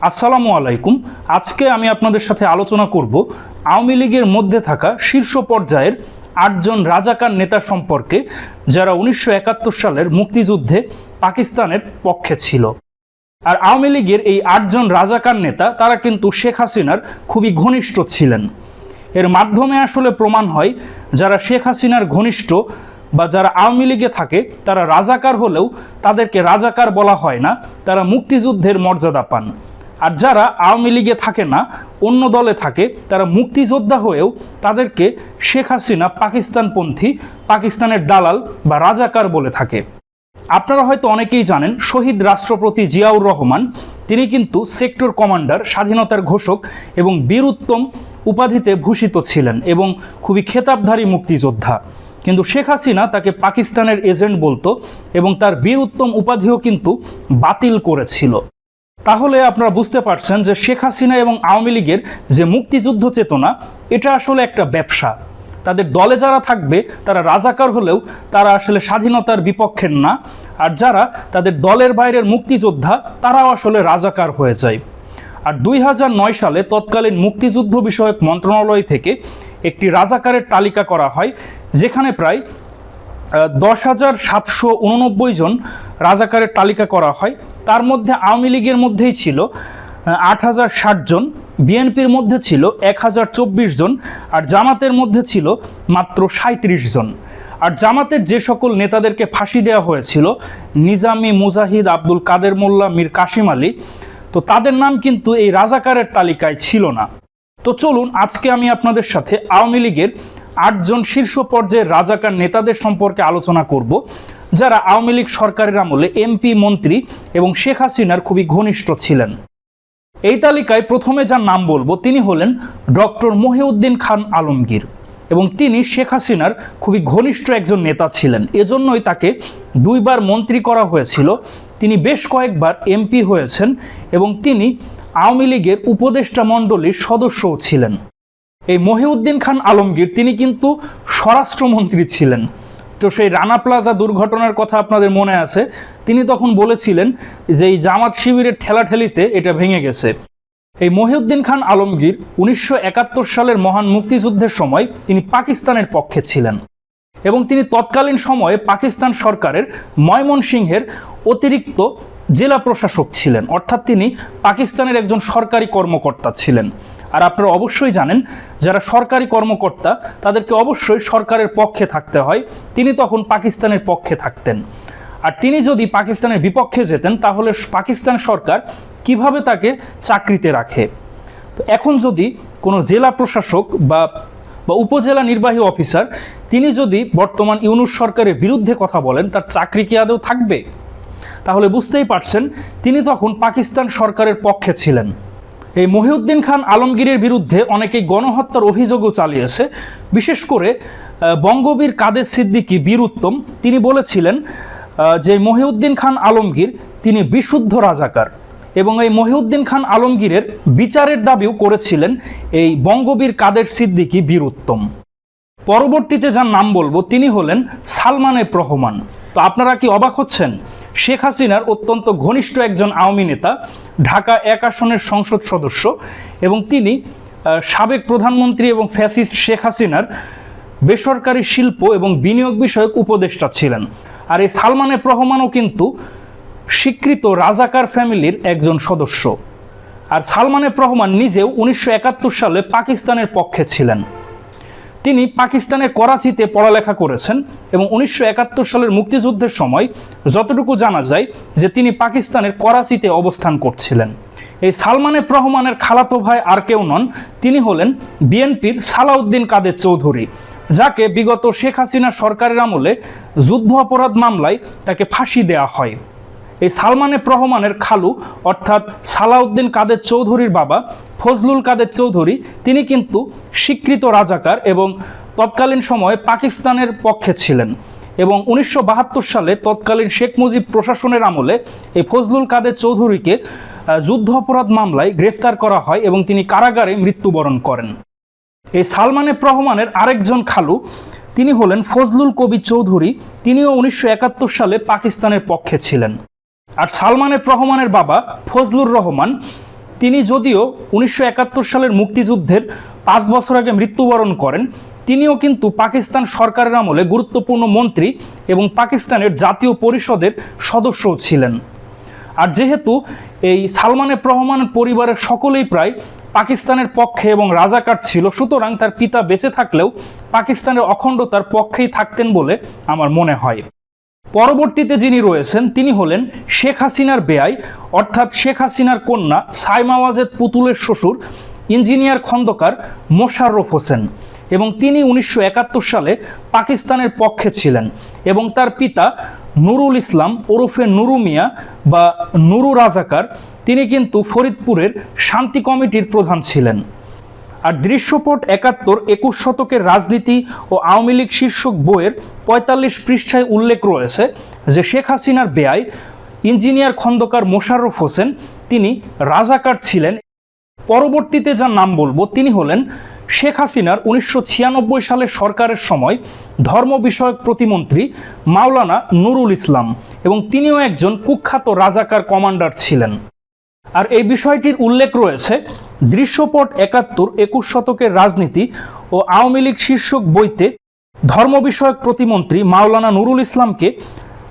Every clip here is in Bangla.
আসসালামু আলাইকুম। আজকে আমি আপনাদের সাথে আলোচনা করব আওয়ামী লীগের মধ্যে থাকা শীর্ষ পর্যায়ের আটজন রাজাকার নেতা সম্পর্কে, যারা উনিশশো একাত্তর সালের মুক্তিযুদ্ধে পাকিস্তানের পক্ষে ছিল। আর আওয়ামী লীগের এই আটজন রাজাকার নেতা, তারা কিন্তু শেখ হাসিনার খুবই ঘনিষ্ঠ ছিলেন। এর মাধ্যমে আসলে প্রমাণ হয়, যারা শেখ হাসিনার ঘনিষ্ঠ বা যারা আওয়ামী লীগে থাকে, তারা রাজাকার হলেও তাদেরকে রাজাকার বলা হয় না, তারা মুক্তিযুদ্ধের মর্যাদা পান। আর যারা আওয়ামী লীগে থাকে না, অন্য দলে থাকে, তারা মুক্তিযোদ্ধা হয়েও তাদেরকে শেখ হাসিনা পাকিস্তানপন্থী, পাকিস্তানের দালাল বা রাজাকার বলে থাকে। আপনারা হয়তো অনেকেই জানেন, শহীদ রাষ্ট্রপতি জিয়াউর রহমান, তিনি কিন্তু সেক্টর কমান্ডার, স্বাধীনতার ঘোষক এবং বীর উত্তম উপাধিতে ভূষিত ছিলেন এবং খুবই খেতাবধারী মুক্তিযোদ্ধা। কিন্তু শেখ হাসিনা তাকে পাকিস্তানের এজেন্ট বলতো এবং তার বীর উত্তম উপাধিও কিন্তু বাতিল করেছিল। তাহলে আপনারা বুঝতে পারছেন যে শেখ হাসিনা এবং আওয়ামী লীগের যে মুক্তিযুদ্ধ চেতনা, এটা আসলে একটা ব্যবসা। তাদের দলে যারা থাকবে, তারা রাজাকার হলেও তারা আসলে স্বাধীনতার বিপক্ষের না। আর যারা তাদের দলের বাইরের মুক্তিযোদ্ধা, তারাও আসলে রাজাকার হয়ে যায়। আর দুই সালে তৎকালীন মুক্তিযুদ্ধ বিষয়ক মন্ত্রণালয় থেকে একটি রাজাকারের তালিকা করা হয়, যেখানে প্রায় দশ হাজার সাতশো উননব্বই জন রাজাকারের তালিকা করা হয়। তার মধ্যে আওয়ামী লীগের মধ্যেই ছিল আট হাজার ষাট জন, বিএনপির মধ্যে ছিল এক হাজার চব্বিশ জন, আর জামাতের মধ্যে ছিল মাত্র সাঁত্রিশ জন। আর জামাতের যে সকল নেতাদেরকে ফাঁসি দেওয়া হয়েছিল, নিজামি মুজাহিদ আব্দুল কাদের মোল্লা, মীর কাশিম আলী, তো তাদের নাম কিন্তু এই রাজাকারের তালিকায় ছিল না। তো চলুন, আজকে আমি আপনাদের সাথে আওয়ামী লীগের আটজন শীর্ষ পর্যায়ের রাজাকার নেতাদের সম্পর্কে আলোচনা করব, যারা আওয়ামী লীগ সরকারের আমলে এমপি, মন্ত্রী এবং শেখ হাসিনার খুবই ঘনিষ্ঠ ছিলেন। এই তালিকায় প্রথমে যার নাম বলব, তিনি হলেন ডক্টর মহিউদ্দিন খান আলমগীর এবং তিনি শেখ হাসিনার খুবই ঘনিষ্ঠ একজন নেতা ছিলেন। এজন্যই তাকে দুইবার মন্ত্রী করা হয়েছিল। তিনি বেশ কয়েকবার এমপি হয়েছেন এবং তিনি আওয়ামী লীগের উপদেষ্টা মণ্ডলীর সদস্যও ছিলেন। এই মহিউদ্দিন খান আলমগীর, তিনি কিন্তু স্বরাষ্ট্রমন্ত্রী ছিলেন। তো সেই রানা প্লাজা দুর্ঘটনার কথা আপনাদের মনে আছে, তিনি তখন বলেছিলেন যে এই জামাত শিবিরের ঠেলাঠেলিতে এটা ভেঙে গেছে। এই মহিউদ্দিন খান আলমগীর উনিশশো একাত্তর সালের মহান মুক্তিযুদ্ধের সময় তিনি পাকিস্তানের পক্ষে ছিলেন এবং তিনি তৎকালীন সময়ে পাকিস্তান সরকারের ময়মনসিংহের অতিরিক্ত জেলা প্রশাসক ছিলেন। অর্থাৎ তিনি পাকিস্তানের একজন সরকারি কর্মকর্তা ছিলেন। আর আপনারা অবশ্যই জানেন, যারা সরকারি কর্মকর্তা, তাদেরকে অবশ্যই সরকারের পক্ষে থাকতে হয়। তিনি তখন পাকিস্তানের পক্ষে থাকতেন। আর তিনি যদি পাকিস্তানের বিপক্ষে যেতেন, তাহলে পাকিস্তান সরকার কীভাবে তাকে চাকরিতে রাখে? তো এখন যদি কোনো জেলা প্রশাসক বা বা উপজেলা নির্বাহী অফিসার, তিনি যদি বর্তমান ইউনুস সরকারের বিরুদ্ধে কথা বলেন, তার চাকরি কি আদৌ থাকবে? তাহলে বুঝতেই পারছেন, তিনি তখন পাকিস্তান সরকারের পক্ষে ছিলেন। এই মহিউদ্দিন খান আলমগীরের বিরুদ্ধে অনেকেই গণহত্যার অভিযোগও চালিয়েছে। বিশেষ করে বঙ্গবীর কাদের সিদ্দিকী বীর উত্তম, তিনি বলেছিলেন যে মহিউদ্দিন খান আলমগীর, তিনি বিশুদ্ধ রাজাকার এবং এই মহিউদ্দিন খান আলমগীরের বিচারের দাবিও করেছিলেন এই বঙ্গবীর কাদের সিদ্দিকী বীর উত্তম। পরবর্তীতে যার নাম বলব, তিনি হলেন সালমানে রহমান তো আপনারা কি অবাক হচ্ছেন? শেখ হাসিনার অত্যন্ত ঘনিষ্ঠ একজন আওয়ামী নেতা, ঢাকা এক আসনের সংসদ সদস্য এবং তিনি সাবেক প্রধানমন্ত্রী এবং ফ্যাসিস্ট শেখ হাসিনার বেসরকারি শিল্প এবং বিনিয়োগ বিষয়ক উপদেষ্টা ছিলেন। আর এই সালমানের রহমানও কিন্তু স্বীকৃত রাজাকার ফ্যামিলির একজন সদস্য। আর সালমানের রহমান নিজেও উনিশশো একাত্তর সালে পাকিস্তানের পক্ষে ছিলেন। তিনি পাকিস্তানের করাচিতে পড়ালেখা করেছেন এবং উনিশশো একাত্তর সালের মুক্তিযুদ্ধের সময় যতটুকু জানা যায় যে তিনি পাকিস্তানের করাচিতে অবস্থান করছিলেন। এই সালমানে রহমানের খালাতো ভাই আর কেউ নন, তিনি হলেন বিএনপির সালাউদ্দিন কাদের চৌধুরী, যাকে বিগত শেখ হাসিনা সরকারের আমলে যুদ্ধ অপরাধ মামলায় তাকে ফাঁসি দেওয়া হয়। এই সালমানে রহমানের খালু, অর্থাৎ সালাউদ্দিন কাদের চৌধুরীর বাবা, ফজলুল কাদের চৌধুরী, তিনি কিন্তু স্বীকৃত রাজাকার এবং তৎকালীন সময়ে পাকিস্তানের পক্ষে ছিলেন। এবং উনিশশো বাহাত্তর সালে তৎকালীন শেখ মুজিব প্রশাসনের আমলে এই ফজলুল কাদের চৌধুরীকে যুদ্ধ অপরাধ মামলায় গ্রেফতার করা হয় এবং তিনি কারাগারে মৃত্যুবরণ করেন। এই সালমানে রহমানের আরেকজন খালু, তিনি হলেন ফজলুল কবির চৌধুরী, তিনিও উনিশশো একাত্তর সালে পাকিস্তানের পক্ষে ছিলেন। আর সালমানের রহমানের বাবা ফজলুর রহমান, তিনি যদিও উনিশশো একাত্তর সালের মুক্তিযুদ্ধের পাঁচ বছর আগে মৃত্যুবরণ করেন, তিনিও কিন্তু পাকিস্তান সরকারের আমলে গুরুত্বপূর্ণ মন্ত্রী এবং পাকিস্তানের জাতীয় পরিষদের সদস্যও ছিলেন। আর যেহেতু এই সালমানের রহমান পরিবারের সকলেই প্রায় পাকিস্তানের পক্ষে এবং রাজাকার ছিল, সুতরাং তার পিতা বেঁচে থাকলেও পাকিস্তানের অখণ্ডতার পক্ষেই থাকতেন বলে আমার মনে হয়। পরবর্তীতে যিনি রয়েছেন, তিনি হলেন শেখ হাসিনার বেয়াই অর্থাৎ শেখ হাসিনার কন্যা সাইমাওয়াজেদ পুতুলের শ্বশুর ইঞ্জিনিয়ার খন্দকার মোশাররফ হোসেন। এবং তিনি উনিশশো একাত্তর সালে পাকিস্তানের পক্ষে ছিলেন এবং তার পিতা নুরুল ইসলাম ওরফে নুরু মিয়া বা নুরু রাজাকার, তিনি কিন্তু ফরিদপুরের শান্তি কমিটির প্রধান ছিলেন। আর দৃশ্যপট একাত্তর একুশ শতকের রাজনীতি ও আওয়ামী লীগ শীর্ষক বইয়ের পঁয়তাল্লিশ পৃষ্ঠায় উল্লেখ রয়েছে যে শেখ হাসিনার বেয়াই ইঞ্জিনিয়ার খন্দকার মোশাররফ হোসেন, তিনি রাজাকার ছিলেন। পরবর্তীতে যার নাম বলব, তিনি হলেন শেখ হাসিনার উনিশশো ছিয়ানব্বই সালের সরকারের সময় ধর্ম বিষয়ক প্রতিমন্ত্রী মাওলানা নুরুল ইসলাম এবং তিনিও একজন কুখ্যাত রাজাকার কমান্ডার ছিলেন। আর এই বিষয়টির উল্লেখ রয়েছে দৃশ্যপট একাত্তর একুশ শতকের রাজনীতি ও আওয়ামী লীগ শীর্ষক বইতে ধর্ম বিষয়ক প্রতিমন্ত্রী মাওলানা নুরুল ইসলামকে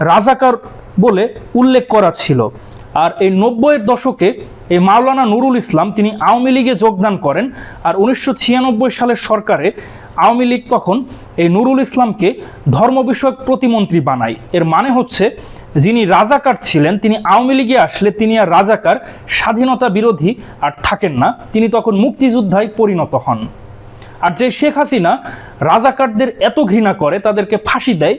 রাজাকার বলে উল্লেখ করা ছিল। আর এই নব্বইয়ের দশকে এই মাওলানা নুরুল ইসলাম তিনি আওয়ামী লীগে যোগদান করেন আর উনিশশো ছিয়ানব্বই সালের সরকারে আওয়ামী লীগ তখন এই নুরুল ইসলামকে ধর্ম বিষয়ক প্রতিমন্ত্রী বানায়। এর মানে হচ্ছে যিনি রাজাকার ছিলেন, তিনি আওয়ামী লীগে আসলে তিনি আর রাজাকার, স্বাধীনতা বিরোধী আর থাকেন না। তিনি তখন মুক্তিযোদ্ধায় পরিণত হন। আর যে শেখ হাসিনা রাজাকারদের এত ঘৃণা করে, তাদেরকে ফাঁসি দেয়,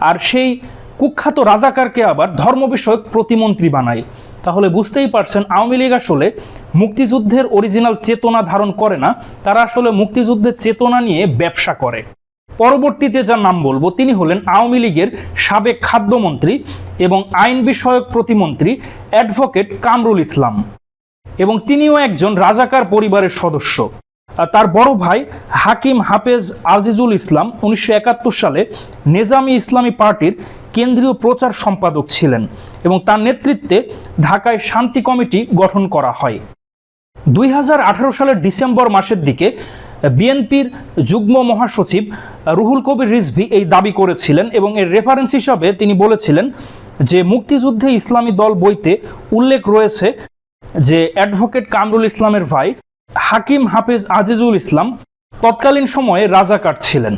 আর সেই কুখ্যাত রাজাকারকে আবার ধর্ম বিষয়ক প্রতিমন্ত্রী বানায়। তাহলে বুঝতেই পারছেন, আওয়ামী লীগ আসলে মুক্তিযুদ্ধের অরিজিনাল চেতনা ধারণ করে না। তারা আসলে মুক্তিযুদ্ধের চেতনা নিয়ে ব্যবসা করে। পরবর্তীতে যার নাম বলব, তিনি হলেন আওয়ামী লীগের সাবেক খাদ্যমন্ত্রী এবং আইন বিষয়ক প্রতিমন্ত্রী অ্যাডভোকেট কামরুল ইসলাম। এবং তিনিও একজন রাজাকার পরিবারের সদস্য। তার বড় ভাই হাকিম হাফেজ আজিজুল ইসলাম উনিশশো একাত্তর সালে নেজামি ইসলামী পার্টির কেন্দ্রীয় প্রচার সম্পাদক ছিলেন এবং তার নেতৃত্বে ঢাকায় শান্তি কমিটি গঠন করা হয়। দুই হাজার আঠারো সালের ডিসেম্বর মাসের দিকে বিএনপির যুগ্ম মহাসচিব রুহুল কবির রিজভি এই দাবি করেছিলেন এবং এর রেফারেন্স হিসাবে তিনি বলেছিলেন যে মুক্তিযুদ্ধে ইসলামী দল বইতে উল্লেখ রয়েছে যে অ্যাডভোকেট কামরুল ইসলামের ভাই হাকিম হাফিজ আজিজুল ইসলাম তৎকালীন সময়ে রাজাকার ছিলেন।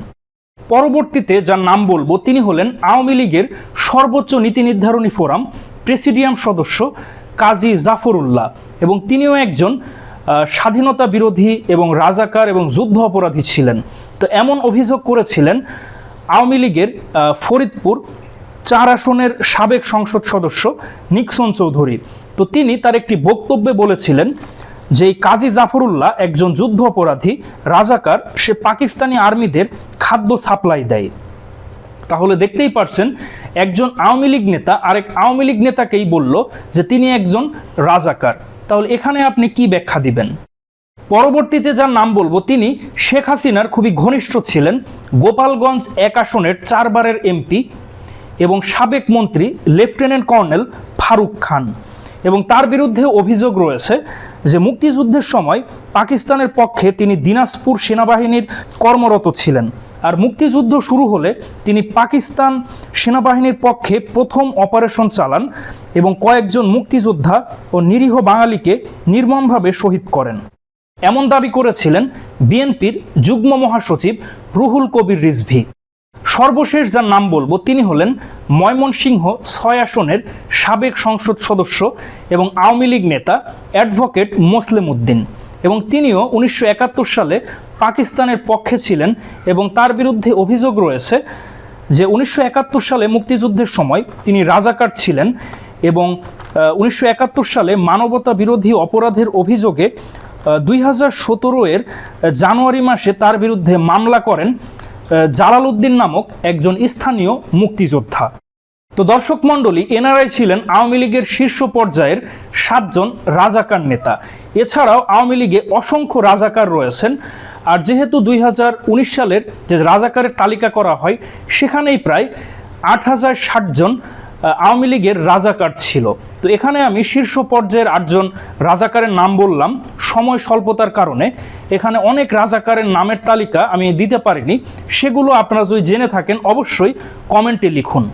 পরবর্তীতে যার নাম বলব, তিনি হলেন আওয়ামী লীগের সর্বোচ্চ নীতি নির্ধারণী ফোরাম প্রেসিডিয়াম সদস্য কাজী জাফরুল্লাহ এবং তিনিও একজন স্বাধীনতা বিরোধী এবং রাজাকার এবং যুদ্ধ অপরাধী ছিলেন। তো এমন অভিযোগ করেছিলেন আওয়ামী লীগের ফরিদপুর চার আসনের সাবেক সংসদ সদস্য নিক্সন চৌধুরী। তো তিনি তার একটি বক্তব্যে বলেছিলেন যে কাজী জাফরুল্লাহ একজন যুদ্ধ অপরাধী, রাজাকার, সে পাকিস্তানি আর্মিদের খাদ্য সাপ্লাই দেয়। তাহলে দেখতেই পারছেন, একজন আওয়ামী লীগ নেতা আরেক আওয়ামী লীগ নেতাকেই বলল যে তিনি একজন রাজাকার। তাহলে এখানে আপনি কি ব্যাখ্যা দিবেন? পরবর্তীতে যার নাম বলব, তিনি শেখ হাসিনার খুবই ঘনিষ্ঠ ছিলেন, গোপালগঞ্জ এক আসনের চারবারের এমপি এবং সাবেক মন্ত্রী লেফটেন্যান্ট কর্নেল ফারুক খান। এবং তার বিরুদ্ধে অভিযোগ রয়েছে যে মুক্তিযুদ্ধের সময় পাকিস্তানের পক্ষে তিনি দিনাজপুর সেনাবাহিনীর কর্মরত ছিলেন। আর মুক্তিযুদ্ধ শুরু হলে তিনি পাকিস্তান সেনাবাহিনীর পক্ষে প্রথম অপারেশন চালান এবং কয়েকজন মুক্তিযোদ্ধা ও নিরীহ বাঙালিকে নির্মমভাবে শহীদ করেন। এমন দাবি করেছিলেন বিএনপির যুগ্ম মহাসচিব রুহুল কবির রিজভি। সর্বশেষ যার নাম বলব তিনি হলেন ময়মনসিংহ ছয় আসনের সাবেক সংসদ সদস্য এবং আওয়ামী লীগ নেতা অ্যাডভোকেট মোসলেম উদ্দিন এবং তিনিও উনিশশো একাত্তর সালে পাকিস্তানের পক্ষে ছিলেন এবং তার বিরুদ্ধে অভিযোগ রয়েছে যে উনিশশো একাত্তর সালে মুক্তিযুদ্ধের সময় তিনি রাজাকার ছিলেন এবং উনিশশো একাত্তর সালে মানবতা বিরোধী অপরাধের অভিযোগে দুই হাজার সতেরো এর জানুয়ারি মাসে তার বিরুদ্ধে মামলা করেন জালাল উদ্দিন নামক একজন স্থানীয় মুক্তিযোদ্ধা। তো দর্শক মণ্ডলী, এনআরআই ছিলেন আওয়ামী লীগের শীর্ষ পর্যায়ের সাতজন রাজাকার নেতা। এছাড়াও আওয়ামী লীগে অসংখ্য রাজাকার রয়েছেন। আর যেহেতু দুই হাজার উনিশ সালের যে রাজাকারের তালিকা করা হয়, সেখানেই প্রায় আট হাজার ষাট জন আওয়ামী লীগের রাজাকার ছিল। তো এখানে আমি শীর্ষ পর্যায়ের আটজন রাজাকারের নাম বললাম। সময় স্বল্পতার কারণে এখানে অনেক রাজাকারের নামের তালিকা আমি দিতে পারিনি। সেগুলো আপনারা যদি জেনে থাকেন, অবশ্যই কমেন্টে লিখুন।